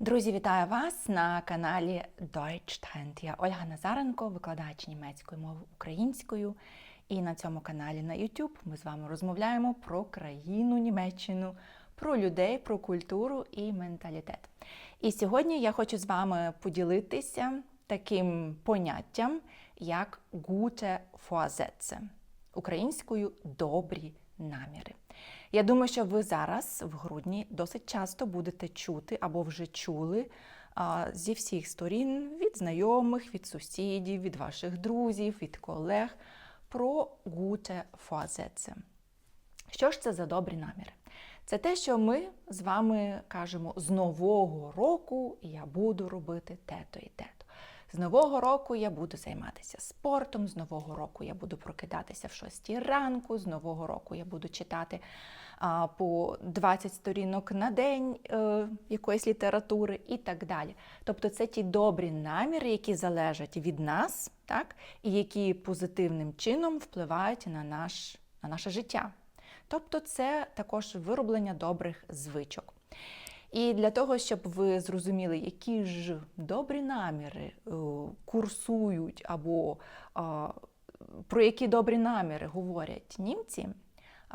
Друзі, вітаю вас на каналі Deutsch Trend. Я Ольга Назаренко, викладач німецької мови українською. І на цьому каналі на YouTube ми з вами розмовляємо про країну Німеччину, про людей, про культуру і менталітет. І сьогодні я хочу з вами поділитися таким поняттям, як gute Vorsätze, українською добрі наміри. Я думаю, що ви зараз в грудні досить часто будете чути або вже чули а, зі всіх сторін від знайомих, від сусідів, від ваших друзів, від колег про gute Vorsätze. Що ж це за добрі наміри? Це те, що ми з вами кажемо з нового року я буду робити те-то і те-то. З нового року я буду займатися спортом, з нового року я буду прокидатися в 6 ранку, з нового року я буду читати а, по 20 сторінок на день е, якоїсь літератури і так далі. Тобто це ті добрі наміри, які залежать від нас, так, і які позитивним чином впливають на, наш, на наше життя. Тобто це також вироблення добрих звичок. І для того, щоб ви зрозуміли, які ж добрі наміри е, курсують, або про які добрі наміри говорять німці,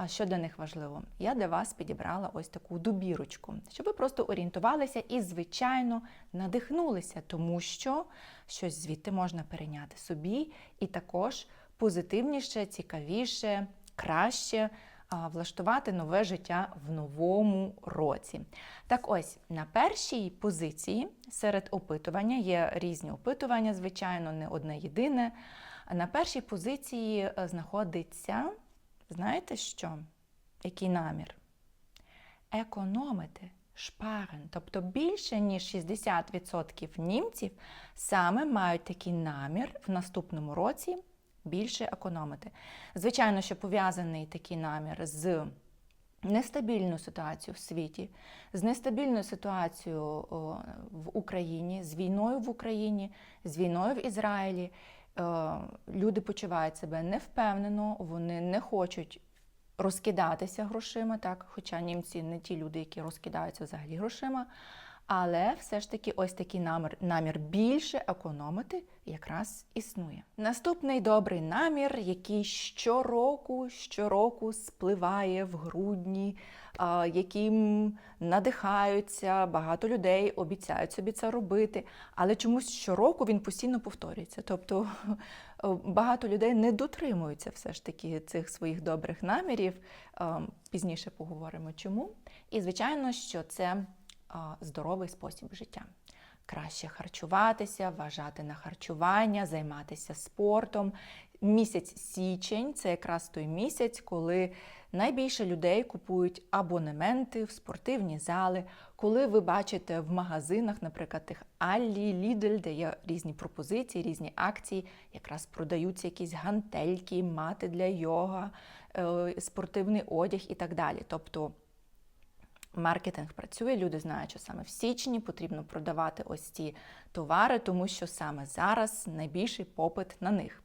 що для них важливо, я для вас підібрала ось таку добірочку, щоб ви просто орієнтувалися і, звичайно, надихнулися, тому що щось звідти можна перейняти собі, і також позитивніше, цікавіше, краще влаштувати нове життя в новому році. Так ось, на першій позиції серед опитування є різні опитування, звичайно, не одне єдине. На першій позиції е, знаходиться, знаєте що? Який намір? Економити. Шпарен, тобто більше ніж 60% німців саме мають такий намір в наступному році більше економити. Звичайно, що пов'язаний такий намір з нестабільною ситуацією в світі, з нестабільною ситуацією в Україні, з війною в Україні, з війною в Ізраїлі. Е, Люди почувають себе невпевнено, вони не хочуть розкидатися грошима, так, хоча німці не ті люди, які розкидаються взагалі грошима. Але все ж таки ось такий намір, намір більше економити якраз існує. Наступний добрий намір, який щороку, щороку спливає в грудні, яким надихаються, багато людей обіцяють собі це робити, але чомусь щороку він постійно повторюється. Тобто багато людей не дотримуються все ж таки цих своїх добрих намірів. А, Пізніше поговоримо чому. І звичайно, що це здоровий спосіб життя. Краще харчуватися, вважати на харчування, займатися спортом. Місяць січень це якраз той місяць, коли найбільше людей купують абонементи в спортивні зали. Коли ви бачите в магазинах, наприклад, тих Аллі, Лідель, де є різні пропозиції, різні акції, якраз продаються якісь гантельки, мати для йога, е, спортивний одяг і так далі. Тобто Маркетинг працює, люди знають, що саме в січні потрібно продавати ось ці товари, тому що саме зараз найбільший попит на них.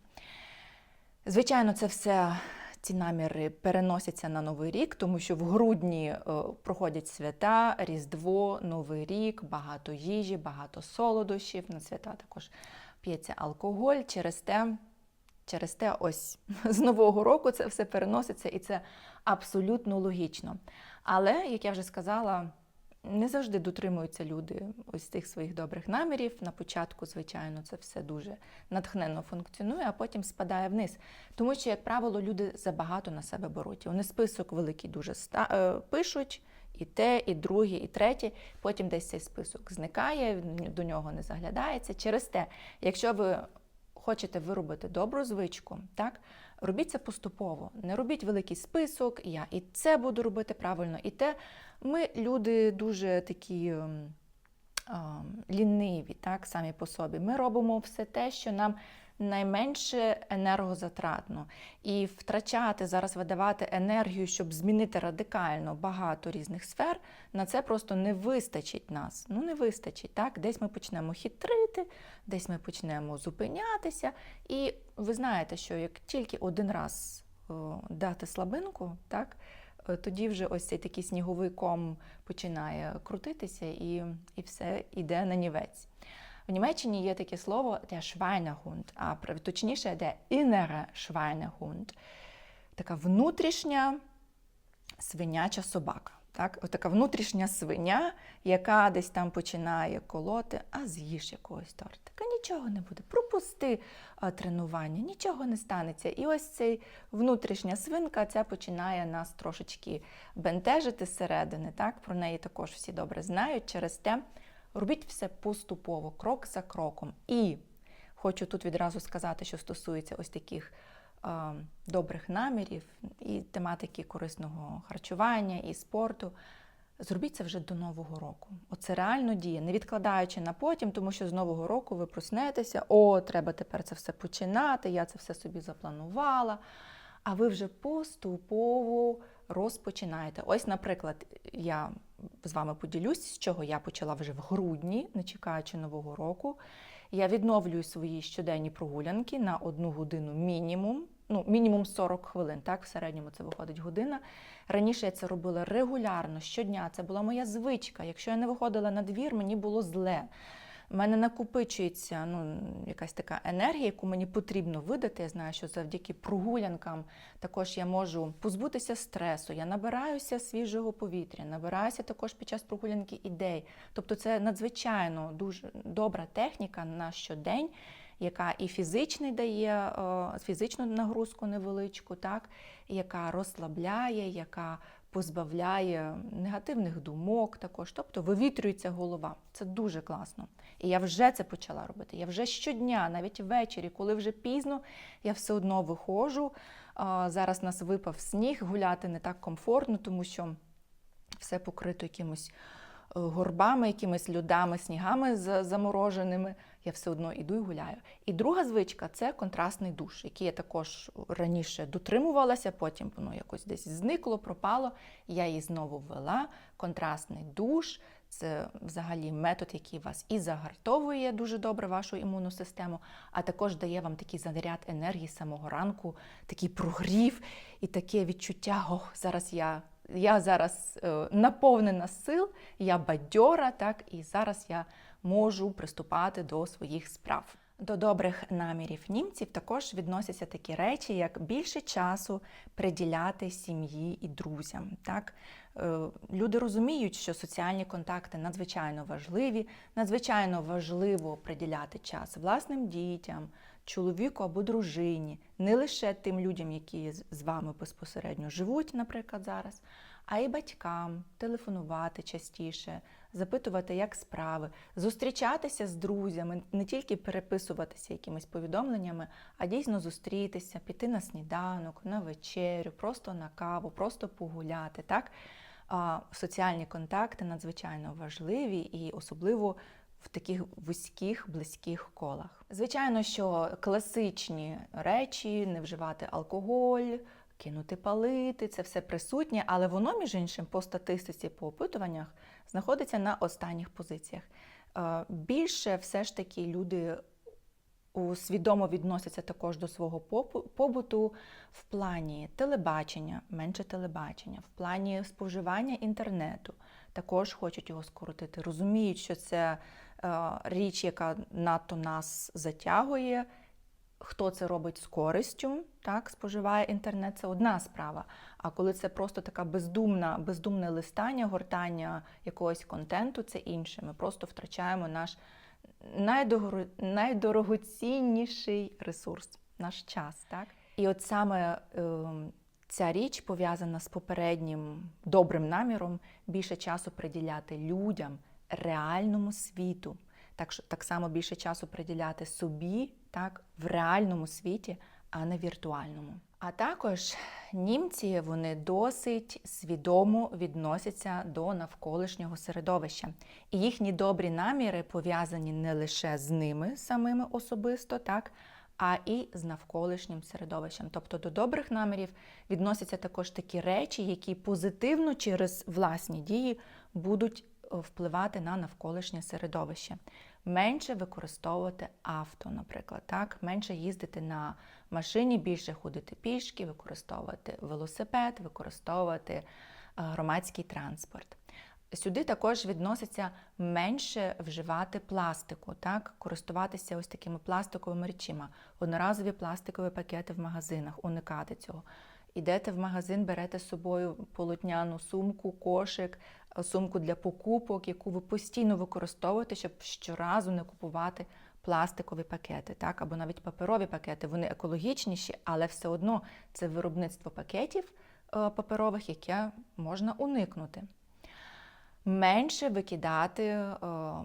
Звичайно, це все, ці наміри переносяться на Новий рік, тому що в грудні е, проходять свята, Різдво, Новий рік, багато їжі, багато солодощів. На свята також п'ється алкоголь. Через те, через те, ось з Нового року це все переноситься, і це абсолютно логічно. Але, як я вже сказала, не завжди дотримуються люди ось цих своїх добрих намірів. На початку, звичайно, це все дуже натхненно функціонує, а потім спадає вниз. Тому що, як правило, люди забагато на себе беруть. Вони список великий дуже. Е, пишуть. І те, і друге, і третє. Потім десь цей список зникає, до нього не заглядається. Через те, якщо ви хочете виробити добру звичку, так робіть це поступово. Не робіть великий список, я і це буду робити правильно, і те. Ми люди дуже такі ем, ем, ліниві, так, самі по собі. Ми робимо все те, що нам найменше енергозатратно. І втрачати зараз видавати енергію, щоб змінити радикально багато різних сфер, на це просто не вистачить нас. Ну, не вистачить. так? Десь ми почнемо хитрити, десь ми почнемо зупинятися. І ви знаєте, що як тільки один раз дати слабинку, так? е, тоді вже ось цей такий сніговий ком починає крутитися і, і все йде на нівець. В Німеччині є таке слово der Schweinehund, а точніше der innere Schweinehund. Така внутрішня свиняча собака. Так? Така внутрішня свиня, яка десь там починає колоти, а з'їж якогось тортика. Нічого не буде. Пропусти тренування, нічого не станеться. І ось цей внутрішня свинка ця починає нас трошечки бентежити зсередини. Так? Про неї також всі добре знають. Через те робіть все поступово, крок за кроком. І хочу тут відразу сказати, що стосується ось таких е, добрих намірів і тематики корисного харчування і спорту. Зробіть це вже до Нового року. Оце реально діє, не відкладаючи на потім, тому що з Нового року ви проснетеся, о, треба тепер це все починати, я це все собі запланувала. А ви вже поступово розпочинаєте. Ось, наприклад, я з вами поділюсь, з чого я почала вже в грудні, не чекаючи Нового року. Я відновлюю свої щоденні прогулянки на одну годину мінімум. Ну, мінімум 40 хвилин, так, в середньому це виходить година. Раніше я це робила регулярно, щодня. Це була моя звичка. Якщо я не виходила на двір, мені було зле. У мене накопичується ну, якась така енергія, яку мені потрібно видати. Я знаю, що завдяки прогулянкам також я можу позбутися стресу, я набираюся свіжого повітря, набираюся також під час прогулянки ідей. Тобто це надзвичайно дуже добра техніка на щодень, яка і фізичний дає е, фізичну нагрузку невеличку, так, яка розслабляє, яка позбавляє негативних думок також, тобто вивітрюється голова. Це дуже класно. І я вже це почала робити. Я вже щодня, навіть ввечері, коли вже пізно, я все одно виходжу. Зараз нас випав сніг, гуляти не так комфортно, тому що все покрито якимось е, горбами, якимись льодами, снігами за- замороженими. Я все одно іду і гуляю. І друга звичка це контрастний душ, який я також раніше дотримувалася, потім воно якось десь зникло, пропало. Я її знову ввела. Контрастний душ це взагалі метод, який вас і загартовує дуже добре вашу імунну систему, а також дає вам такий заряд енергії самого ранку, такий прогрів і таке відчуття, ох, зараз я. Я зараз е, наповнена сил, я бадьора, так, і зараз я можу приступати до своїх справ. До добрих намірів німців також відносяться такі речі, як більше часу приділяти сім'ї і друзям. Так? Е, Люди розуміють, що соціальні контакти надзвичайно важливі, надзвичайно важливо приділяти час власним дітям, чоловіку або дружині, не лише тим людям, які з- з вами безпосередньо живуть, наприклад, зараз, а й батькам, телефонувати частіше, запитувати, як справи, зустрічатися з друзями, не тільки переписуватися якимись повідомленнями, а дійсно зустрітися, піти на сніданок, на вечерю, просто на каву, просто погуляти. Так? Соціальні контакти надзвичайно важливі і особливо в таких вузьких, близьких колах. Звичайно, що класичні речі не вживати алкоголь, кинути палити, це все присутнє, але воно, між іншим, по статистиці, по опитуваннях, знаходиться на останніх позиціях. Е, Більше все ж таки люди свідомо відносяться також до свого побуту в плані телебачення, менше телебачення, в плані споживання інтернету. Також хочуть його скоротити. Розуміють, що це е, річ, яка надто нас затягує. Хто це робить з користю, так, споживає інтернет, це одна справа. А коли це просто така бездумна, бездумне листання, гортання якогось контенту, це інше. Ми просто втрачаємо наш найдогоро- найдорогоцінніший ресурс наш час. Так? І от саме ем, ця річ пов'язана з попереднім добрим наміром більше часу приділяти людям, реальному світу. Так, так само більше часу приділяти собі так, в реальному світі, а не віртуальному. А також німці вони досить свідомо відносяться до навколишнього середовища. І їхні добрі наміри пов'язані не лише з ними самими особисто, так, а і з навколишнім середовищем. Тобто до добрих намірів відносяться також такі речі, які позитивно через власні дії будуть впливати на навколишнє середовище. Менше використовувати авто, наприклад, так, менше їздити на машині, більше ходити пішки, використовувати велосипед, використовувати е, громадський транспорт. Сюди також відноситься менше вживати пластику, так, користуватися ось такими пластиковими речима, одноразові пластикові пакети в магазинах, уникати цього. Ідете в магазин, берете з собою полотняну сумку, кошик, сумку для покупок, яку ви постійно використовуєте, щоб щоразу не купувати пластикові пакети, так, або навіть паперові пакети. Вони екологічніші, але все одно це виробництво пакетів е, паперових, яке можна уникнути менше викидати е,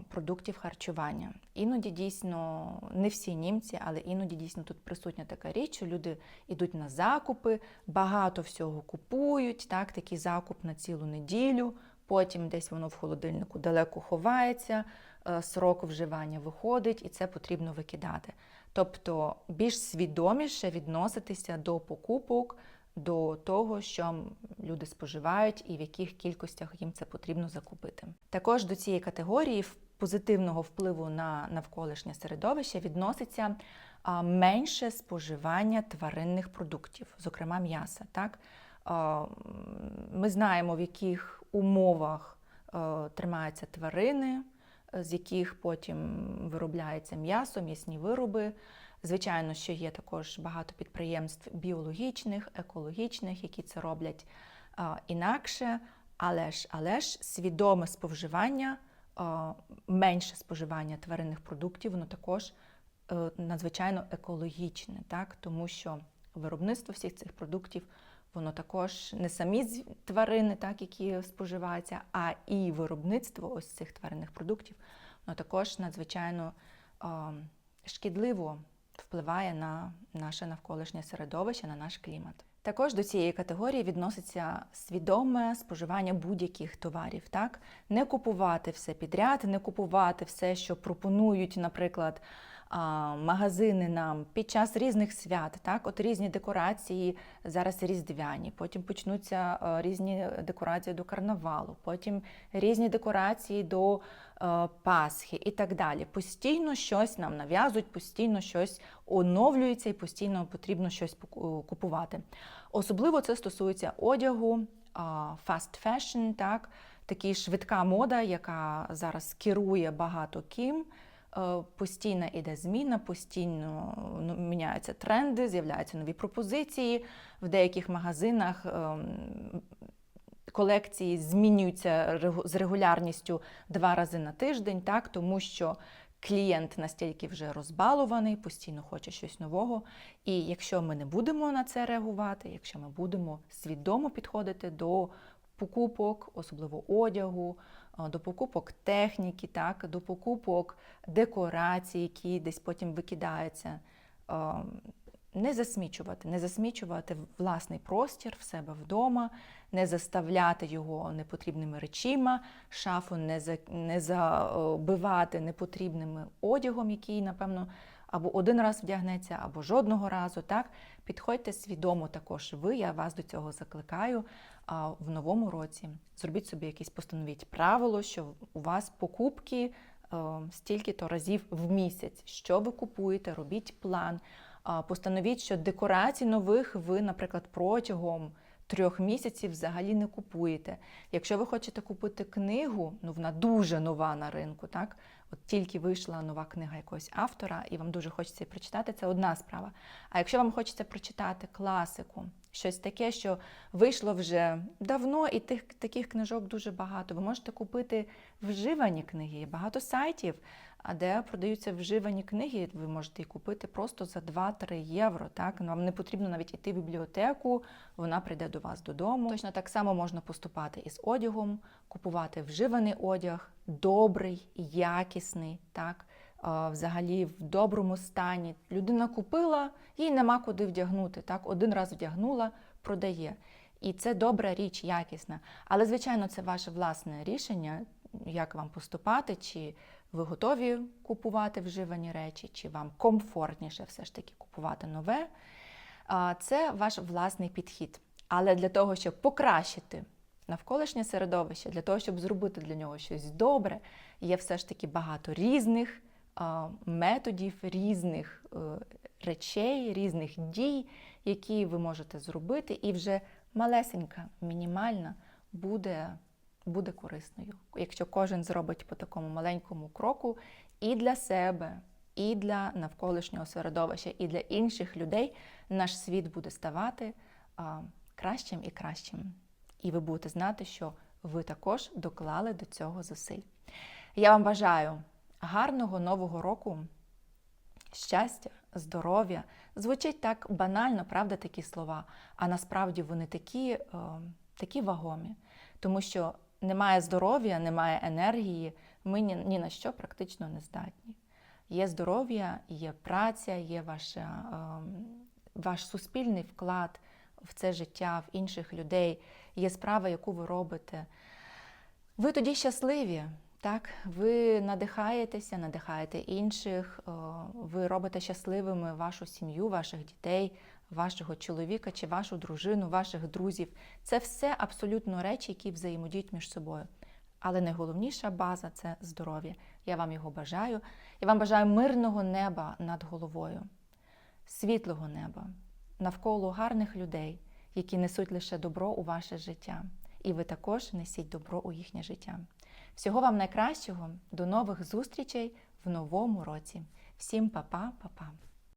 продуктів харчування. Іноді дійсно не всі німці, але іноді дійсно тут присутня така річ, що люди йдуть на закупи, багато всього купують, так, такий закуп на цілу неділю, потім десь воно в холодильнику далеко ховається, е, срок вживання виходить, і це потрібно викидати. Тобто більш свідоміше відноситися до покупок до того, що люди споживають і в яких кількостях їм це потрібно закупити. Також до цієї категорії позитивного впливу на навколишнє середовище відноситься менше споживання тваринних продуктів, зокрема м'яса. Так? Ми знаємо, в яких умовах тримаються тварини, з яких потім виробляється м'ясо, м'ясні вироби. Звичайно, що є також багато підприємств біологічних, екологічних, які це роблять інакше, але ж але ж свідоме споживання, менше споживання тваринних продуктів, воно також е, надзвичайно екологічне, так? тому що виробництво всіх цих продуктів. Воно також не самі тварини, так, які споживаються, а і виробництво ось цих тваринних продуктів, воно також надзвичайно шкідливо впливає на наше навколишнє середовище, на наш клімат. Також до цієї категорії відноситься свідоме споживання будь-яких товарів. Так, не купувати все підряд, не купувати все, що пропонують, наприклад магазини нам під час різних свят, так, от різні декорації зараз різдвяні, потім почнуться е, різні декорації до карнавалу, потім різні декорації до е, Пасхи і так далі. Постійно щось нам нав'язують, постійно щось оновлюється і постійно потрібно щось купувати. Особливо це стосується одягу, fast fashion, так, такі швидка мода, яка зараз керує багато ким. Е, постійно іде зміна, постійно ну, міняються тренди, з'являються нові пропозиції. В деяких магазинах ем, колекції змінюються з регулярністю два рази на тиждень, так, тому що клієнт настільки вже розбалований, постійно хоче щось нового. І якщо ми не будемо на це реагувати, якщо ми будемо свідомо підходити до покупок, особливо одягу, до покупок техніки, так, до покупок декорацій, які десь потім викидаються. Не засмічувати, не засмічувати власний простір в себе вдома, не заставляти його непотрібними речима, шафу не не забивати непотрібним одягом, який, напевно, або один раз вдягнеться, або жодного разу. Так, Підходьте свідомо також ви, я вас до цього закликаю а, в новому році. Зробіть собі якесь постановіть правило, що у вас покупки е, стільки-то разів в місяць. Що ви купуєте, робіть план. Постановіть, що декорацій нових ви, наприклад, протягом трьох місяців взагалі не купуєте. Якщо ви хочете купити книгу, ну вона дуже нова на ринку, так? От тільки вийшла нова книга якогось автора, і вам дуже хочеться прочитати, це одна справа. А якщо вам хочеться прочитати класику, щось таке, що вийшло вже давно, і тих таких книжок дуже багато. Ви можете купити вживані книги, багато сайтів, де продаються вживані книги, ви можете їх купити просто за 2-3 євро. Так? Вам не потрібно навіть йти в бібліотеку, вона прийде до вас додому. Точно так само можна поступати із одягом, купувати вживаний одяг, добрий, якісний. так? Взагалі в доброму стані. Людина купила, їй нема куди вдягнути. Так, Один раз вдягнула, продає. І це добра річ, якісна. Але, звичайно, це ваше власне рішення, як вам поступати, чи ви готові купувати вживані речі, чи вам комфортніше все ж таки купувати нове. Це ваш власний підхід. Але для того, щоб покращити навколишнє середовище, для того, щоб зробити для нього щось добре, є все ж таки багато різних методів, різних е, речей, різних дій, які ви можете зробити, і вже малесенька, мінімальна буде, буде корисною. Якщо кожен зробить по такому маленькому кроку і для себе, і для навколишнього середовища, і для інших людей, наш світ буде ставати а, кращим і кращим. І ви будете знати, що ви також доклали до цього зусиль. Я вам бажаю гарного нового року, щастя, здоров'я. Звучить так банально, правда, такі слова, а насправді вони такі, е, такі вагомі, тому що немає здоров'я, немає енергії, ми ні, ні на що практично не здатні. Є здоров'я, є праця, є ваша, е, ваш суспільний вклад в це життя, в інших людей, є справа, яку ви робите. Ви тоді щасливі, так? Ви надихаєтеся, надихаєте інших, е, ви робите щасливими вашу сім'ю, ваших дітей, вашого чоловіка чи вашу дружину, ваших друзів. Це все абсолютно речі, які взаємодіють між собою. Але найголовніша база це здоров'я. Я вам його бажаю. Я вам бажаю мирного неба над головою, світлого неба, навколо гарних людей, які несуть лише добро у ваше життя. І ви також несіть добро у їхнє життя. Всього вам найкращого, до нових зустрічей в новому році. Всім па-па, па-па.